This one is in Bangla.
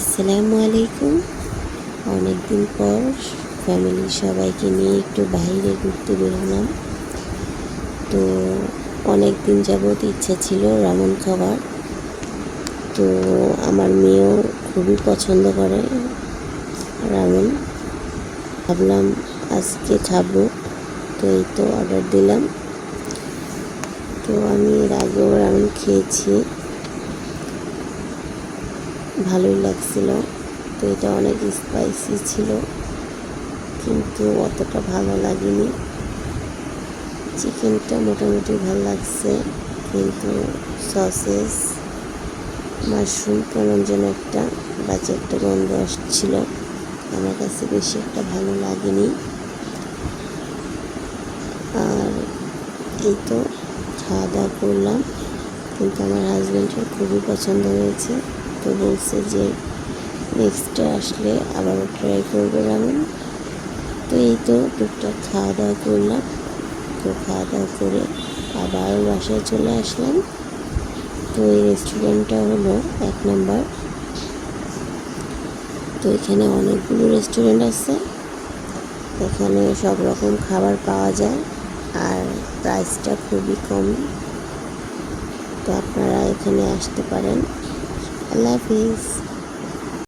আসসালামু আলাইকুম। অনেকদিন পর ফ্যামিলির সবাইকে নিয়ে একটু বাইরে ঘুরতে বেরোলাম। তো অনেক দিন যাবৎ ইচ্ছা ছিল রামন খাবার তো আমার মেয়েও খুবই পছন্দ করে রামন। ভাবলাম আজকে খাব। তো এই তো অর্ডার দিলাম। তো আমি এর আগেও রামন খেয়েছি। ভালোই লাগছিল। তো এটা অনেক স্পাইসি ছিল। কিন্তু অতটা ভালো লাগেনি। চিকেনটা মোটামুটি ভালো লাগছে। কিন্তু সসেস মাশরুম কেমন যেন একটা বাজে একটা গন্ধ আসছিল। আমার কাছে বেশি একটা ভালো লাগেনি। আর এই তো খাওয়া দাওয়া করলাম। কিন্তু আমার হাজব্যান্ডের খুবই পছন্দ হয়েছে। তো বলছে যে নেক্সট আসলে আবারও ট্রাই করব রামেন তো এই তো টুকটাক খাওয়া দাওয়া করলাম। তো খাওয়া দাওয়া করে আবার বাসায় চলে আসলাম। তো এই রেস্টুরেন্টটা হলো এক নম্বর। তো এখানে অনেকগুলো রেস্টুরেন্ট আছে। এখানে সব রকম খাবার পাওয়া যায় আর প্রাইসটা খুবই কম। তো আপনারা এখানে আসতে পারেন। আল্লাহ হাফিজ